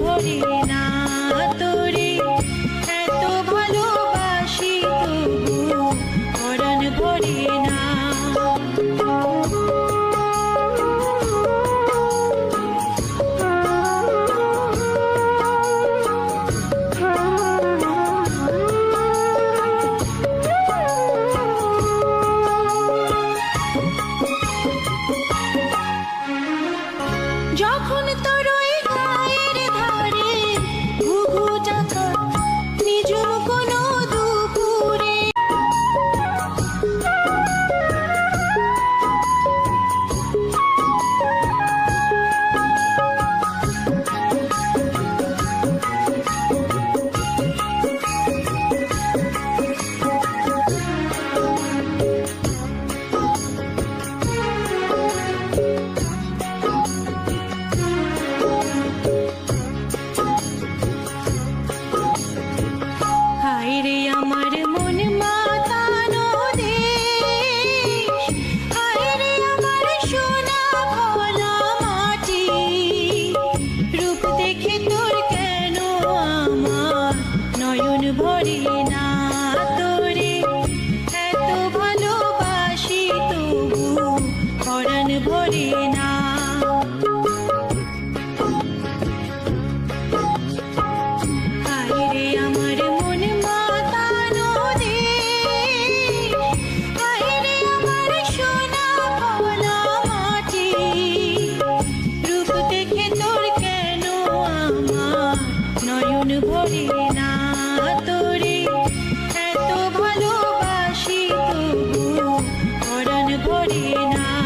ভরে ভরে না তোরে এত ভালোবাসি তবু ভরে না। হায় রে Medina.